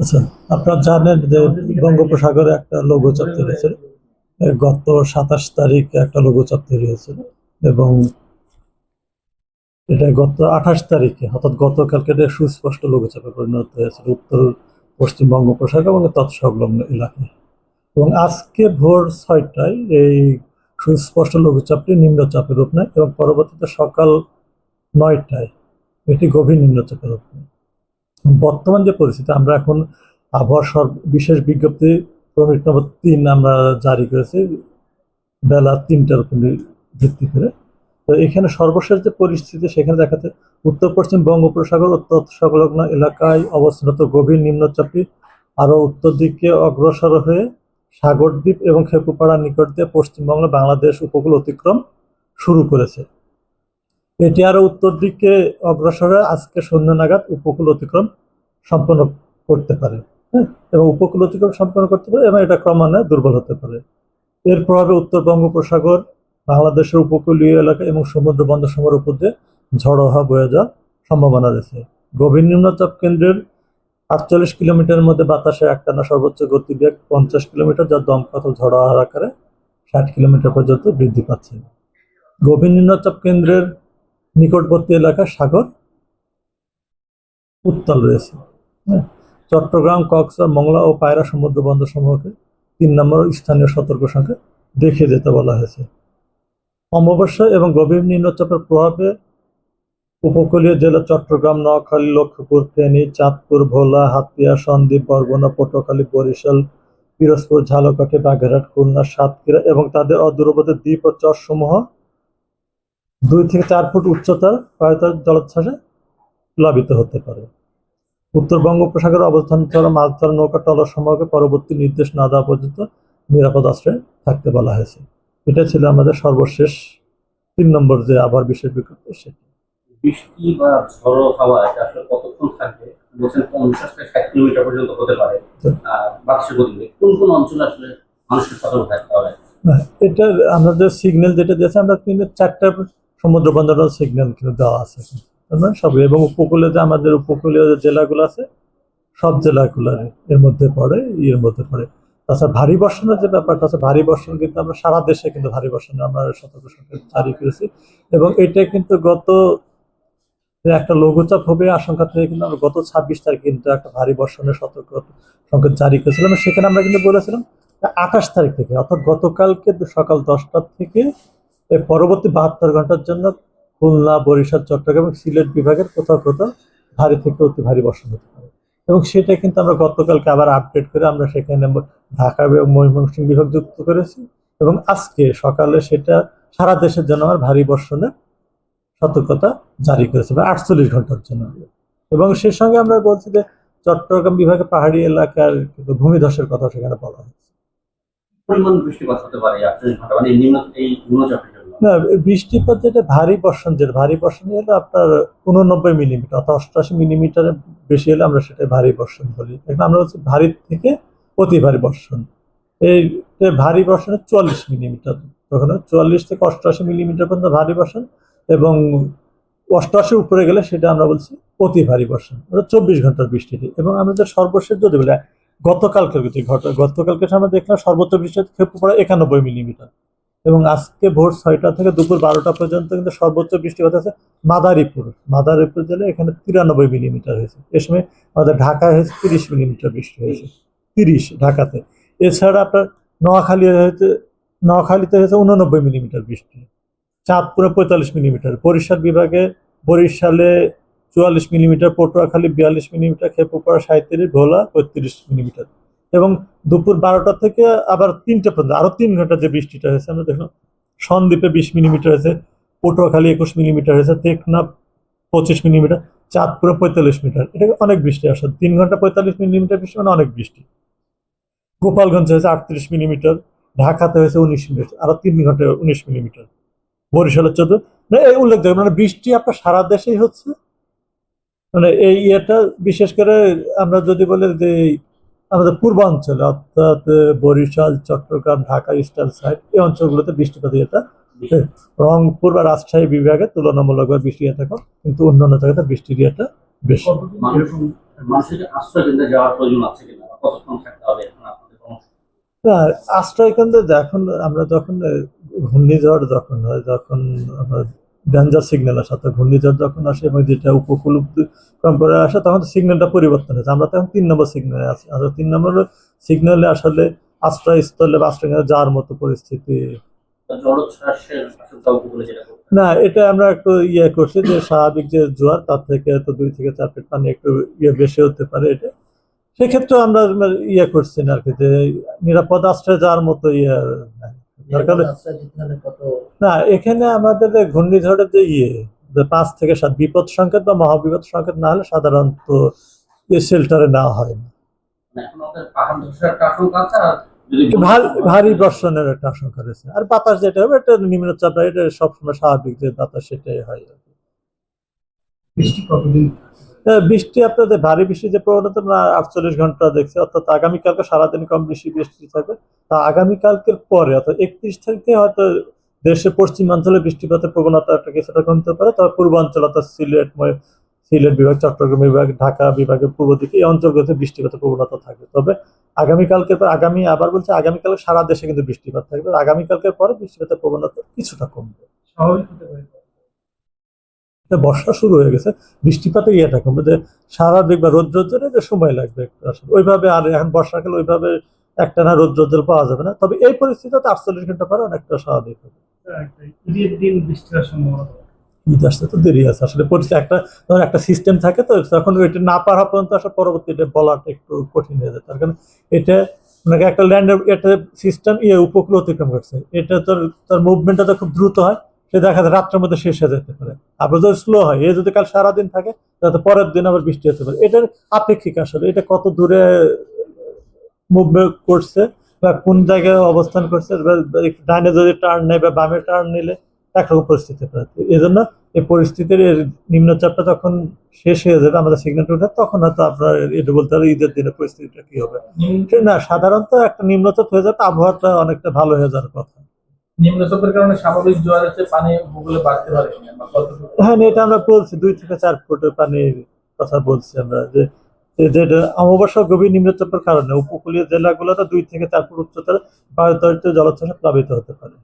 আচ্ছা আপনারা জানেন যে বঙ্গোপসাগরে একটা লঘুচাপ তৈরি হয়েছিল গত সাতাশ তারিখ একটা লঘুচাপ তৈরি হয়েছিল এবং এটা গত আঠাশ তারিখে, অর্থাৎ গতকালকে এটা সুস্পষ্ট লঘুচাপে পরিণত হয়েছিল উত্তর, পশ্চিম বঙ্গোপসাগর এবং তৎসংলগ্ন এলাকায় এবং আজকে ভোর ছয়টায় এই সুস্পষ্ট লঘুচাপটি নিম্নচাপের রূপ নেয় এবং পরবর্তীতে সকাল নয়টায় এটি গভীর নিম্নচাপের রূপ নেয়। বর্তমান যে পরিস্থিতি, আমরা এখন আবহাওয়ার সর্ব বিশেষ বিজ্ঞপ্তি প্রমিট নম্বর তিন আমরা জারি করেছি, বেলা তিনটার উপর ভিত্তি করে। তো এখানে সর্বশেষ যে পরিস্থিতি, সেখানে দেখাতে উত্তর পশ্চিম বঙ্গোপসাগর ও তৎসংলগ্ন এলাকায় অবস্থানত গভীর নিম্নচাপটি আরও উত্তর দিকে অগ্রসর হয়ে সাগরদ্বীপ এবং খেপুপাড়ার নিকট দিয়ে পশ্চিমবঙ্গ, বাংলাদেশ উপকূল অতিক্রম শুরু করেছে। এটি আরও উত্তর দিকে অগ্রসর আজকে সন্ধ্যা নাগাদ উপকূল অতিক্রম সম্পন্ন করতে পারে হ্যাঁ? এবং উপকূল অতিক্রম সম্পন্ন করতে পারে এবং এটা ক্রমান্বয়ে দুর্বল হতে পারে। এর প্রভাবে উত্তর বঙ্গোপসাগর, বাংলাদেশের উপকূলীয় এলাকা এবং সমুদ্র বন্দর উপর দিয়ে ঝড়ো হওয়া বয়ে যাওয়ার সম্ভাবনা রয়েছে। গভীর নিম্নচাপ কেন্দ্রের আটচল্লিশ কিলোমিটারের মধ্যে বাতাসে একটানা সর্বোচ্চ গতিবেগ পঞ্চাশ কিলোমিটার, যা দমকথ ঝড়ো হওয়ার আকারে ষাট কিলোমিটার পর্যন্ত বৃদ্ধি পাচ্ছে। গভীর নিম্নচাপ কেন্দ্রের নিকটবর্তী এলাকা সাগর, উত্তাল রয়েছে। হ্যাঁ চট্টগ্রাম, কক্সবাজার, মংলা ও পায়রা সমুদ্র বন্দর সমূহকে তিন নম্বর স্থানীয় সতর্ক সংখ্যা দেখিয়ে যেতে বলা হয়েছে। অমাবস্যা এবং গভীর নিম্নচাপের প্রভাবে উপকূলীয় জেলা চট্টগ্রাম, নোয়াখালী, লক্ষ্মীপুর, ফেনী, চাঁদপুর, ভোলা, হাতিয়া, সন্দ্বীপ, বরগুনা, পটুয়াখালী, বরিশাল, পিরোজপুর, ঝালকাঠি, বাগেরহাট, খুলনা, সাতক্ষীরা এবং তাদের অদূরবর্তী দ্বীপ ও চরসমূহ দুই থেকে চার ফুট উচ্চতার সহায়তার জলোচ্ছ্বাসে প্লাবিত হতে পারে। উত্তর বঙ্গোপসাগরে অবস্থান করা মাছ ধরা নৌকা টলার সমূহকে পরবর্তী নির্দেশ না দেওয়া পর্যন্ত নিরাপদ আশ্রয়ে থাকতে বলা হয়েছে। এটা ছিল আমাদের সর্বশেষ তিন নম্বর যে আবার বিশেষ বিজ্ঞপ্তি সেটি। বৃষ্টি বা ঝড়ো হাওয়া এটা আসলে কতক্ষণ থাকবে? বলছেন পঞ্চাশ থেকে ষাট কিলোমিটার পর্যন্ত হতে পারে। বাতাসের গতিবেগ কোন কোন অঞ্চলে আসলে মানুষকে সতর্ক থাকতে হবে? এটা আমাদের সিগন্যাল যেটা দিয়েছে আমরা কিন্তু চারটা সমুদ্র বন্দরের সিগন্যাল কিন্তু দেওয়া আছে। সব। এবং উপকূলে যে আমাদের উপকূলীয় যে জেলাগুলো আছে, সব জেলাগুলো এর মধ্যে পড়ে এর মধ্যে পড়ে। তাছাড়া ভারী বর্ষণের যে ব্যাপারটা আছে, ভারী বর্ষণ কিন্তু আমরা সারা দেশে কিন্তু ভারী বর্ষণে আমরা সতর্ক সংকেত জারি করেছি। এবং এটা কিন্তু গত একটা লঘুচাপ হবে আশঙ্কা থেকে কিন্তু আমরা গত ছাব্বিশ তারিখ কিন্তু একটা ভারী বর্ষণের সতর্ক সংকেত জারি করেছিলাম। সেখানে আমরা কিন্তু বলেছিলাম আঠাশ তারিখ থেকে, অর্থাৎ গতকালকে সকাল দশটা থেকে পরবর্তী বাহাত্তর ঘণ্টার জন্য খুলনা, বরিশাল, চট্টগ্রাম এবং সিলেট বিভাগের কোথাও কোথাও ভারী থেকে অতি ভারী বর্ষণ হতে পারে। এবং সেটা কিন্তু আমরা গতকালকে আবার আপডেট করে আমরা সেখানে ঢাকা এবং ময়মনসিংহ বিভাগ যুক্ত করেছি এবং আজকে সকালে সেটা সারা দেশের জন্য আমার ভারী বর্ষণের সতর্কতা জারি করেছে বা আটচল্লিশ ঘণ্টার জন্য। এবং সেই সঙ্গে আমরা বলছি যে চট্টগ্রাম বিভাগে পাহাড়ি এলাকার ভূমিধসের কথা সেখানে বলা হয়েছে। পরিমাণ বৃষ্টিপাত হতে পারে, আটচল্লিশ ঘণ্টা মানে এই না, বৃষ্টিপাত যেটা ভারী বর্ষণ, যেটা ভারী বর্ষণ হলে আপনার উননব্বই মিলিমিটার, অর্থাৎ অষ্টআশি মিলিমিটারের বেশি হলে আমরা সেটা ভারী বর্ষণ বলি। এখন আমরা হচ্ছে ভারী থেকে অতি ভারী বর্ষণ। এই ভারী বর্ষণে চুয়াল্লিশ মিলিমিটার, তখন চুয়াল্লিশ থেকে অষ্টআশি মিলিমিটার পর্যন্ত ভারী বর্ষণ এবং অষ্টআশি উপরে গেলে সেটা আমরা বলছি অতি ভারী বর্ষণ, অর্থাৎ চব্বিশ ঘণ্টার বৃষ্টিতে। এবং আমাদের সর্বশেষ যদি বলি, গতকালকের গতকালকে আমরা দেখলাম সর্বোচ্চ বৃষ্টি খেপে পড়ে একানব্বই মিলিমিটার। এবং আজকে ভোর ছয়টা থেকে দুপুর বারোটা পর্যন্ত কিন্তু সর্বোচ্চ বৃষ্টিপাত আছে মাদারীপুর। মাদারীপুর জেলায় এখানে তিরানব্বই মিলিমিটার হয়েছে। এ সময় আমাদের ঢাকায় হয়েছে তিরিশ মিলিমিটার বৃষ্টি হয়েছে। তিরিশ ঢাকাতে। এছাড়া আপনার নোয়াখালী হয়েছে, নোয়াখালীতে হয়েছে উননব্বই মিলিমিটার বৃষ্টি। চাঁদপুরে পঁয়তাল্লিশ মিলিমিটার। বরিশাল বিভাগে, বরিশালে চুয়াল্লিশ মিলিমিটার, পটুয়াখালী বিয়াল্লিশ মিলিমিটার, খেপুপাড়া সাঁত্রিশ ভোলা পঁয়ত্রিশ মিলিমিটার। এবং দুপুর বারোটা থেকে আবার তিনটে পর্যন্ত, আরও তিন ঘণ্টা যে বৃষ্টিটা হয়েছে, আমরা দেখলাম সন্দ্বীপে বিশ মিলিমিটার হয়েছে, পটুয়াখালী একুশ মিলিমিটার হয়েছে, টেকনাফ পঁচিশ মিলিমিটার, চাঁদপুরে পঁয়তাল্লিশ মিটার এটা অনেক বৃষ্টি আসলে তিন ঘণ্টা পঁয়তাল্লিশ মিলিমিটার বৃষ্টি মানে অনেক বৃষ্টি। গোপালগঞ্জে হয়েছে আটত্রিশ মিলিমিটার, ঢাকাতে হয়েছে উনিশ মিলিমিটার, আরও তিন ঘণ্টা উনিশ মিলিমিটার। বরিশালের চোদ্দ। মানে এই উল্লেখযোগ্য মানে বৃষ্টি আপনার সারা দেশেই হচ্ছে। মানে এই ইয়েটা, বিশেষ করে আমরা যদি বলি যে আমাদের পূর্বাঞ্চলে অর্থাৎ বরিশাল চট্টগ্রাম ঢাকা ইস্টার্ন সাইড এই অঞ্চলগুলোতে বৃষ্টিপাত ইয়েটা রংপুর বা রাজশাহী বিভাগে তুলনামূলকভাবে বৃষ্টি ইয়ে থাকে কিন্তু অন্যান্য জায়গাতে বৃষ্টির ইয়েটা বেশি। না আশ্রয় কেন্দ্রে এখন আমরা যখন ঘূর্ণিঝড় যখন হয় যখন আমার ডেঞ্জার সিগন্যাল আসে অর্থাৎ ঘূর্ণিঝড় যখন আসে এবং যেটা উপকূল করে আসে তখন সিগন্যালটা পরিবর্তন হয়েছে। আমরা তখন তিন নম্বর সিগন্যালে আছি। আর তিন নম্বর সিগন্যালে আসলে আশ্রয়স্থলে বা আশ্রয় যাওয়ার মতো পরিস্থিতি। না এটা আমরা একটু ইয়ে করছি যে স্বাভাবিক যে জোয়ার তার থেকে তো দুই থেকে চার ফিট পানি একটু ইয়ে বেশি হতে পারে এটা। সেক্ষেত্রে আমরা ইয়ে করছি না আর কি যে নিরাপদ আশ্রয় যাওয়ার মতো ইয়ে দরকার না এখানে আমাদের যে ঘূর্ণিঝড়ের যে ইয়ে যে পাঁচ থেকে সাত বিপদ সংকেত বা মহাবিপদ সংকেত না হলে সাধারণত শেল্টারে নেওয়া হয় না। মানে ভার- বর্ষণের একটা আশঙ্কা রয়েছে। আর বাতাস যেটা হবে এটা নিম্নচাপ এটা সবসময় স্বাভাবিক যে বাতাস সেটাই হয়। আর কি। বৃষ্টি কতদিন? বৃষ্টি আপনাদের ভারী বৃষ্টি যে প্রবণতা আমরা আটচল্লিশ ঘণ্টা দেখছি। অর্থাৎ আগামীকালকে সারাদিন কম বেশি বৃষ্টি থাকবে। তা আগামীকালকের পরে অর্থাৎ একত্রিশ তারিখে হয়তো দেশের পশ্চিমাঞ্চলে বৃষ্টিপাতের প্রবণতা একটা কিছুটা কমতে পারে তবে পূর্বাঞ্চল অর্থাৎ সিলেট সিলেট বিভাগ চট্টগ্রাম বিভাগ ঢাকা বিভাগের পূর্ব দিকে এই অঞ্চলগুলোতে বৃষ্টিপাতের প্রবণতা থাকবে। তবে আগামীকালকের পর আগামী আবার বলছে আগামীকাল সারা দেশে কিন্তু বৃষ্টিপাত থাকবে আগামীকালকের পরে বৃষ্টিপাতের প্রবণতা কিছুটা কমবে। বর্ষা শুরু হয়ে গেছে বৃষ্টিপাতের ইয়েটা কমবে যে স্বাভাবিক বা রোদ রোদ্রে যে সময় লাগবে একটু আসলে। ওইভাবে আর এখন বর্ষাকালে ওইভাবে একটা না রোদ রোদ্র পাওয়া যাবে না তবে এই পরিস্থিতিতে আটচল্লিশ ঘণ্টা পরে অনেকটা স্বাভাবিক হবে। একটা ধর একটা সিস্টেম থাকে তো না পারা পর্যন্ত আসলে পরবর্তী বলাটা একটু কঠিন হয়ে যায়। তার কারণ এটা মানে একটা ল্যান্ডের সিস্টেম ইয়ে উপকূল অতিক্রম করছে। এটা তোর, তার মুভমেন্টটা তো খুব দ্রুত হয়, সে দেখা যায় রাত্রের মধ্যে শেষ হয়ে যেতে পারে। আবার যদি স্লো হয়, এ যদি কাল সারাদিন থাকে, তাহলে পরের দিন আবার বৃষ্টি হতে পারে। এটার আপেক্ষিক আসলে, এটা কত দূরে মুভমেন্ট করছে বা কোন জায়গায় অবস্থান করছে ডাইনে যদি টার্ন নেয় বা বামে টার্ন নিলে একরকম পরিস্থিতি পারে এই জন্য এই পরিস্থিতির নিম্নচাপটা যখন শেষ হয়ে যাবে আমাদের উঠে তখন হয়তো আপনার এটা বলতে হবে ঈদের দিনে পরিস্থিতিটা কি হবে। না সাধারণত একটা নিম্নচাপ হয়ে যাবে আবহাওয়াটা অনেকটা ভালো হয়ে যাওয়ার কথা। নিম্নচাপের কারণে স্বাভাবিক জোয়ারের চেয়ে পানি উপকূলে বাড়তে পারে হ্যাঁ না, এটা আমরা বলছি দুই থেকে চার ফুট পানির কথা বলছি আমরা যে অমাবস্যা গভীর নিম্নচাপের কারণে উপকূলীয় জেলাগুলোতে দুই থেকে চার ফুট উচ্চতার বায়ুতরিত জলোচ্ছ্বাসে প্লাবিত হতে পারে।